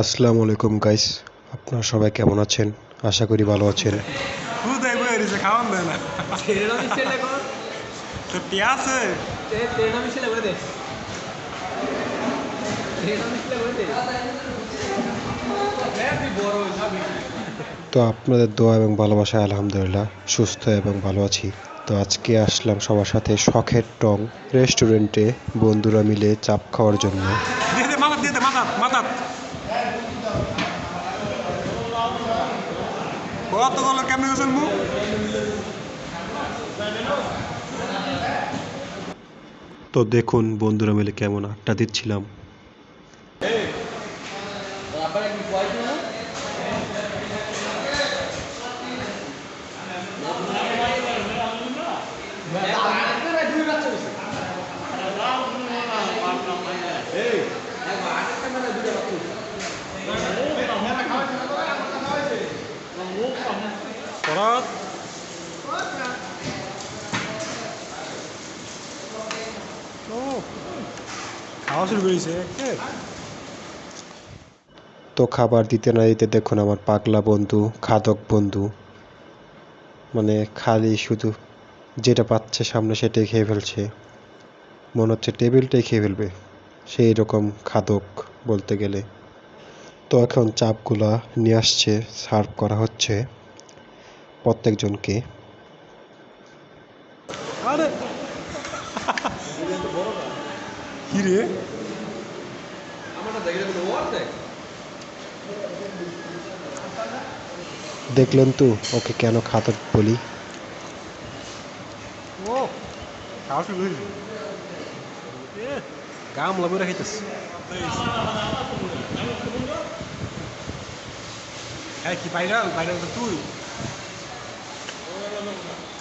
আসসালামু আলাইকুম গাইস আপনারা সবাই কেমন আছেন? আশা করি ভালো আছেন। তো আপনাদের দোয়া এবং ভালোবাসা আলহামদুলিল্লাহ সুস্থ এবং ভালো আছি। তো আজকে আসলাম সবার সাথে শখের টং রেস্টুরেন্টে বন্ধুরা মিলে চাপ খাওয়ার জন্য। কত গেল কেমনে গেছেন মুখ? তো দেখুন বন্ধুরা মিলে কেমন আড্ডা দিচ্ছিলাম। শরৎ খাওয়া শুরু করেছে তো খাবার দিতে না দিতে দেখুন আমার পাগলা বন্ধু খাদক বন্ধু। মানে খালি শুধু যেটা পাচ্ছে সামনে সেটাই খেয়ে ফেলছে। মনে হচ্ছে টেবিলটাই খেয়ে ফেলবে সেই রকম খাদক বলতে গেলে। তো এখন চাপগুলা নিয়ে আসছে সার্ভ করা হচ্ছে। প্রত্যেকজনকে। দেখলেন তো ওকে কেন খাতর বলি? ও গাম লাভ রাখিতেছে হ্যাঁ কি ভাইরাল? ভাইরাল তো তুই। のもの。